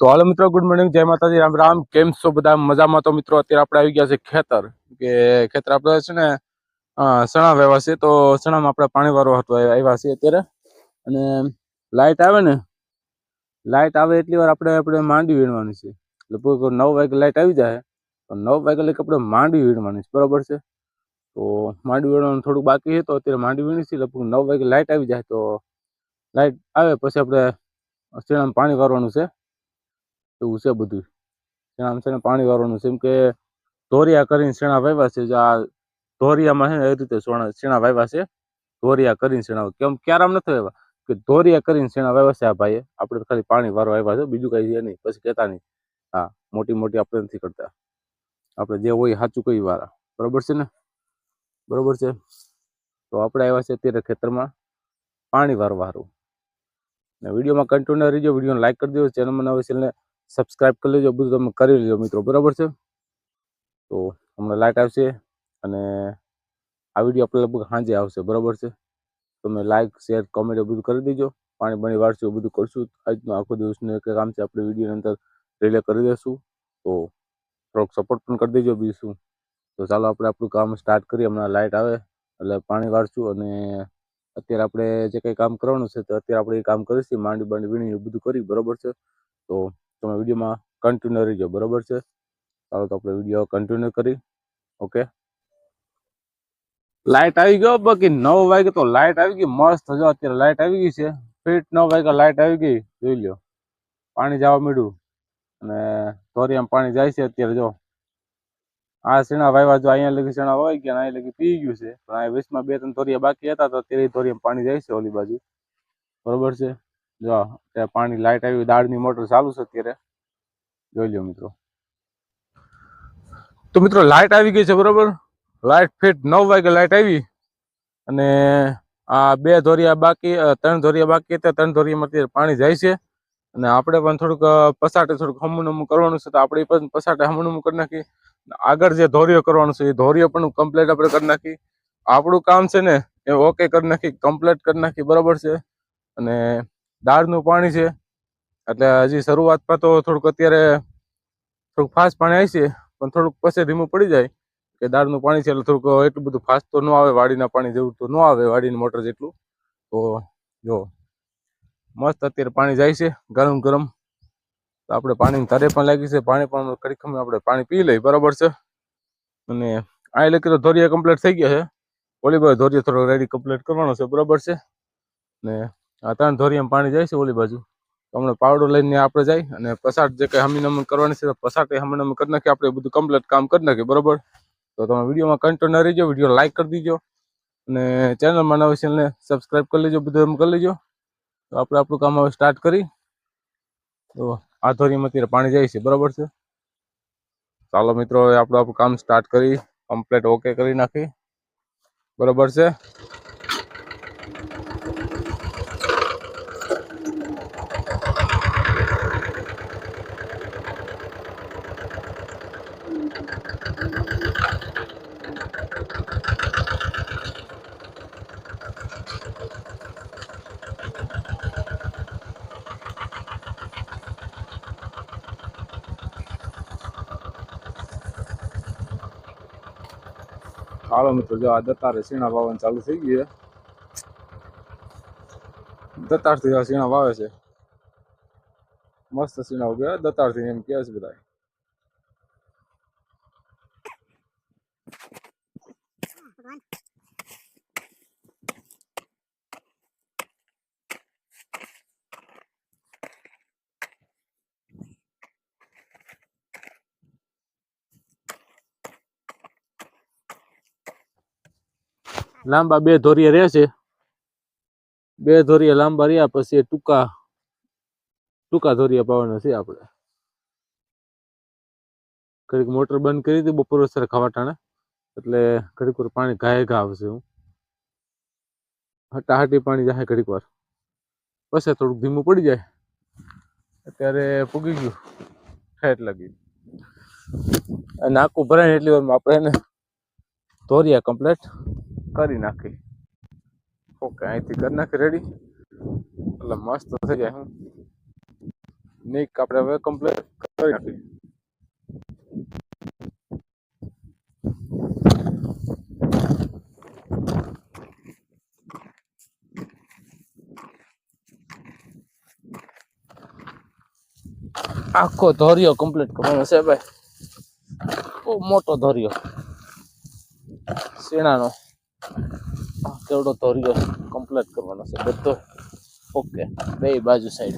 તો હાલો મિત્રો good morning જય માતાજી. રામ રામ. કેમ છો બધા? મજામાં તો મિત્રો, અત્યારે આપણે આવી ગયા છે ખેતર, કે ખેતર આપણે છે ને સણા વેવા છે તો સણામાં આપણે પાણી વાળો હતો આવ્યા છે અત્યારે. અને લાઇટ આવે ને લાઇટ આવે એટલી વાર આપણે આપણે માંડવી વીણવાની છે. લગભગ નવ વાગે લાઇટ આવી જાય, તો નવ વાગે લઈ આપણે માંડવી વીણવાની છે. બરાબર છે? તો માંડવી વીણવાનું થોડુંક બાકી છે, તો અત્યારે માંડવી વીણી છે લગભગ નવ વાગે લાઇટ આવી જાય, તો લાઇટ આવે, પછી આપણે ચણામાં પાણી વાળવાનું છે. એવું છે બધું. ચણામાં છે ને પાણી વાળવાનું. છે એમ કે ધોરિયા કરીને શેણા વાવ્યા છે. આ ધોરિયામાં છે ને એ રીતે ચણા વાવ્યા છે. ધોરિયા કરીને શેણા કેમ ક્યારામ નથી વાવ્યા કે ધોરિયા કરીને શેણા વાવ્યા છે આ ભાઈએ. આપણે ખાલી પાણી વારો આવ્યા છે. બીજું કઈ છે નહીં. પછી કહેતા નહીં. હા, મોટી મોટી આપણે નથી કરતા. આપણે જે હોય સાચું કઈ વાળા બરોબર છે ને? બરોબર છે? તો આપણે આવ્યા છે અત્યારે ખેતરમાં પાણી વારવા હારું ને વિડીયોમાં કન્ટિન્યુ રહીજો. વિડીયોને લાઇક કરી દેજો. ચેનલમાં નવી ચેનલને સબસ્ક્રાઇબ કરી લેજો, બધું તમે કરી લેજો મિત્રો, બરાબર છે? તો હમણાં લાઈટ આવશે અને આ વીડિયો આપણે લગભગ સાંજે આવશે, બરાબર છે? તમે લાઈક શેર કોમેન્ટ બધું કરી દેજો. પાણી પાણી વાળશું બધું કરશું. આજનો આખો દિવસનું એક કામ છે, આપણે વિડીયોની અંદર રિલે કરી દઈશું તો થોડોક સપોર્ટ પણ કરી દેજો, બીજું તો ચાલો આપણે આપણું કામ સ્ટાર્ટ કરીએ. હમણાં લાઇટ આવે, એટલે પાણી વાળશું અને અત્યારે આપણે જે કંઈ કામ કરવાનું છે, તો અત્યારે આપણે એ કામ કરીશું. માંડી બાંડી વીણી બધું કરી, બરાબર છે? તો તમે વિડીયોમાં કન્ટિન્યુ રહીજો, બરાબર છે? ચાલો તો આપણે વીડિયો કન્ટિન્યુ કરી ઓકે લાઇટ આવી ગયો, બાકી નવ વાગે તો લાઇટ આવી ગઈ, મસ્ત હજુ અત્યારે લાઇટ આવી ગઈ છે. ફીટ નવ વાગે લાઇટ આવી ગઈ, જોઈ લ્યો. પાણી જવા મળ્યું અને ધોરિયામાં પાણી જાય છે અત્યારે જો. આ સીણા વાવ્યા જો અહીંયા લગી સીણા વાવી ગયા અહીંયા લગી પી ગયું છે. પણ અહીંયા વીસમાં બે ત્રણ ધોરિયા બાકી હતા તો અત્યારે ધોરિયામાં પાણી જાય છે ઓલી બાજુ. બરોબર છે? જો ત્યાં પાણી લાઇટ આવી, દાળની મોટર ચાલુ છે અત્યારે. જોઈ લ્યો મિત્રો. તો મિત્રો લાઇટ આવી ગઈ છે, બરોબર? લાઇટ ફિટ નવ વાગે લાઇટ આવી અને આ બે ધોરિયા બાકી ત્રણ ધોરિયા બાકી હતા. ત્રણ ધોરિયામાં અત્યારે પાણી જાય છે. અને આપણે પણ થોડુંક પસાટે થોડુંક હમું નમું કરવાનું છે, તો આપણે પણ પસાટે હમું નમું કરી નાખી. આગળ જે ધોરિયો કરવાનું છે, એ ધોરિયો પણ કમ્પ્લીટ આપણે કરી નાખી. આપણું કામ છે ને, એ ઓકે કરી નાખી કમ્પ્લીટ કરી નાખી, બરોબર છે? અને દાળનું પાણી છે. એટલે હજી શરૂઆતમાં તો થોડુંક અત્યારે થોડુંક ફાસ્ટ પાણી આવી છે, પણ થોડુંક પછી ધીમું પડી જાય કે દાળનું પાણી છે એટલે થોડુંક એટલું બધું ફાસ્ટ તો ન આવે, વાડીના પાણી જેવું તો ન આવે, વાડીની મોટર જેટલું. તો જો, મસ્ત અત્યારે પાણી જાય છે, ગરમ ગરમ. તો આપણે પાણીની તારે પણ લાગી છે, પાણી પણ કડી આપણે પાણી પી લઈએ, બરાબર છે? અને આ એટલે તો ધોરિયા કમ્પ્લીટ થઈ ગયા છે. ઓલી બાજુ ધોરિયા થોડો રેડી કમ્પ્લીટ કરવાનો છે, બરાબર છે? ને ત્રણ ધોરી પાણી જાય છે ઓલી બાજુ. હમણાં પાવડો લઈને આપણે જાય અને પસાટ જે કંઈ હમીનમન કરવાની છે તો પસાટ હમીનમન કરી નાખીએ. આપણે બધું કમ્પ્લીટ કામ કરી નાખીએ, બરોબર? તો તમે વિડીયોમાં કન્ટિન્યુ રહીજો, વીડિયો લાઈક કરી દીજો અને ચેનલમાં નવી ચેનલને સબસ્ક્રાઈબ કરી લેજો, બધું એમ કરી લેજો. તો આપણે આપણું કામ હવે સ્ટાર્ટ કરી. તો આ ધોરીમાં અત્યારે પાણી જાય છે, બરોબર છે? ચાલો મિત્રો, હવે આપણું આપણું કામ સ્ટાર્ટ કરી કમ્પ્લીટ ઓકે કરી નાખી. બરોબર છે? ચાલો મિત્રો, જો આ દતારે સીણા વાવવાનું ચાલુ થઈ ગયું દતારથી આ સીણા વાવે છે. મસ્ત સીણા ઉગ્યા દતારથી એમ કહે છે બધા લાંબા બે ધોરિયા રહે છે. બે ધોરિયા લાંબા રહ્યા, પછી ટૂંકા ટૂંકા ધોરિયા પાવાના છે આપણે. ઘડીક મોટર બંધ કરી હતી બપોર સર ખાવાટાણે. એટલે ઘડીક વાર પાણી ગાય ઘા આવશે હું હટાહટી પાણી જાય ઘડીક વાર. પછી થોડુંક ધીમું પડી જાય. અત્યારે પૂગી ગયું. ઠેઠ લાગી આખું ભરાય એટલી વારમાં આપણે એને ધોરિયા કમ્પ્લીટ કરી નાખી. ઓકે, અહીંથી કરી નાખી રેડી એટલે મસ્ત થઈ જાય હું. નીક આપણે હવે કમ્પ્લીટ કરી નાખી આખો ધોર્યો કમ્પ્લીટ કરવાનો છે ભાઈ. બહુ મોટો ધોર્યો. શેણાનો. કેવડો ધોરિયો કમ્પ્લીટ કરવાનો છે, બધો. ઓકે બે બાજુ સાઈડ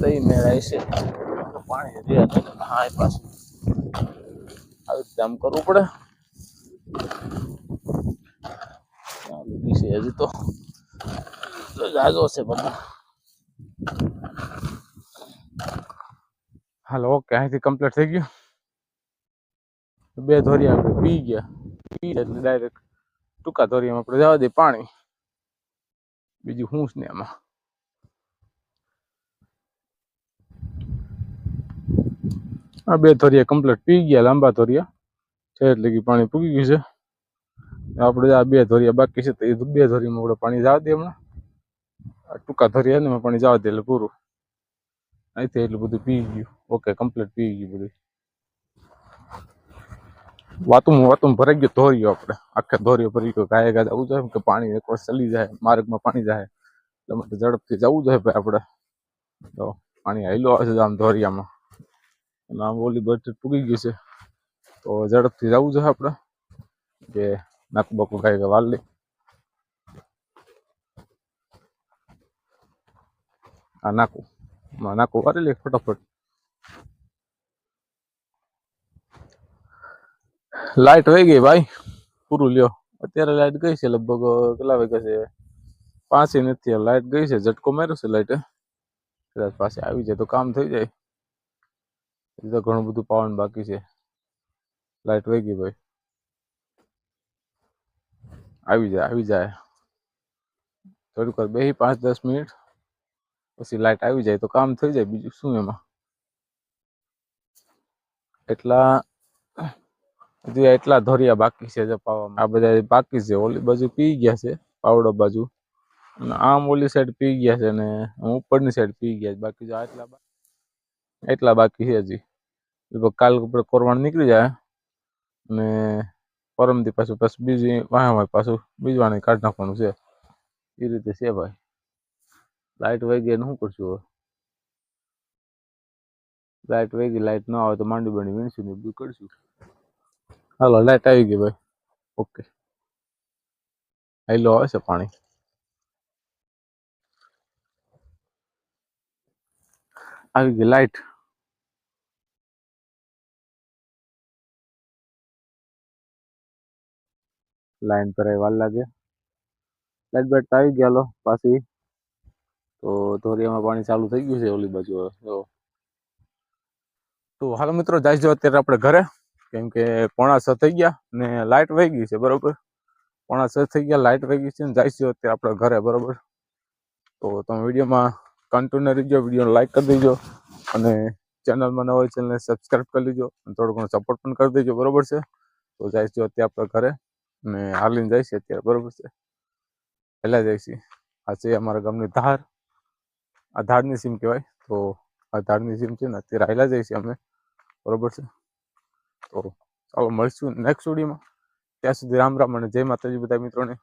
બે મેળાય છે. પાણી રે હા, એ પાછું. આવી રીતે આમ કરવું પડે. છે હજી તો. જાજો છે બધું. હાલો ઓકે અહીંથી કમ્પ્લીટ થઈ ગયું. બે ધોરિયા આપણે પી ગયા. પી એટલે ડાયરેક્ટ ટૂંકા ધોરીમાં આપણે જવા દે પાણી. બીજું હું ને એમાં આ બે ધોરિયા કમ્પ્લીટ પી ગયા, લાંબા ધોરિયા. છે એટલે કે પાણી પૂગી ગયું છે. આપણે આ બે ધોરિયા બાકી છે, તો એ બે ધોરીમાં આપણે પાણી જવા દે હમણાં. ટૂંકા ધોરિયા ને પાણી જવા દે એટલે પૂરું. અહીંથી એટલું બધું પી ગયું. ઓકે કમ્પ્લીટ પી ગયું બધું. વાતું વાતું ભરાઈ ગયો ધોર્યો આપણે આખા ધોર્યો ભરી ગયો ગાય ગાય જવું જોઈએ કે પાણી એક વાર ચલી જાય, માર્ગમાં પાણી જાય. એટલે માટે ઝડપથી જવું જોઈએ ભાઈ આપણે તો પાણી હાઈલો આવે છે આમ ધોરિયામાં. અને આમ ઓલી બટ પૂગી ગઈ છે. તો ઝડપથી જવું જોઈએ આપણે કે નાકુ બકુ ગાય ગાય વાલી. આ નાકું. નાકું વાળી લે ફટાફટ. લાઈટ વહી ગઈ ભાઈ. પૂરું લ્યો. અત્યારે લાઈટ ગઈ છે લગભગ કેટલા વાગ્યા છે? પાસે નથી લાઈટ ગઈ છે. ઝટકો માર્યો છે લાઇટ કદાચ પાસે આવી જાય તો કામ થઈ જાય. હજી તો ઘણું બધું પાવન બાકી છે. લાઇટ વહી ગઈ ભાઈ. આવી જાય આવી જાય. થોડીક વાર બે પાંચ દસ મિનિટ. પછી લાઇટ આવી જાય તો કામ થઈ જાય બીજું શું એમાં? એટલા હજુ એટલા ધોરિયા બાકી છે જપાવામાં આ બધા બાકી છે. ઓલી બાજુ પી ગયા છે, પાવડો બાજુ. અને આમ ઓલી સાઈડ પી ગયા છે ને ઉપરની સાઈડ પી ગયા છે. બાકી જો આટલા એટલા બાકી છે હજી. લગભગ કાલ ઉપર કોરવાણ નીકળી જાય અને પરમથી પાછું પાછું બીજી વાહ પાછું બીજવાની કાઢી નાખવાનું છે. એ રીતે છે ભાઈ. લાઇટ વહી ગઈ શું કરશું હવે? લાઇટ વહી ગઈ લાઈટ ન આવે તો માંડી બાંડી વીણશું ને બધું કરશું. હાલો લાઈટ આવી ગઈ ભાઈ. ઓકે હાઈલો આવે છે પાણી? આવી ગઈ લાઈટ લાઈન પર વાર લાગે. લાઈટ બેટ આવી ગયા લો પાછી. તો ધોરિયામાં પાણી ચાલુ થઈ ગયું છે ઓલી બાજુ હવે, જો. તો હાલો મિત્રો, જાય જો અત્યારે આપણે ઘરે. કેમ કે પોણા છ થઈ ગયા ને લાઇટ વહી ગઈ છે, બરોબર? પોણા છ થઈ ગયા લાઇટ વહી ગઈ છે ને જાય અત્યારે આપણે ઘરે, બરોબર? તો તમે વિડીયોમાં કન્ટિન્યુ રહીજો વીડિયો લાઈક કરી દેજો અને ચેનલમાં ન હોય ચેનલને સબસ્ક્રાઈબ કરી લેજો અને થોડો ઘણો સપોર્ટ પણ કરી દેજો, બરોબર છે? તો જાય અત્યારે આપણે ઘરે ને હાલીને જાય અત્યારે, બરોબર છે? પહેલાં છે. આ છે અમારા ગામની ધાર. આ ધારની સીમ કહેવાય. તો આ ધારની સીમ છે ને અત્યારે હાલા જાય અમે, બરોબર છે? તો ચાલો મળશું નેક્સ્ટ વિડીયોમાં ત્યાં સુધી રામ રામ અને જય માતાજી બધા મિત્રોને.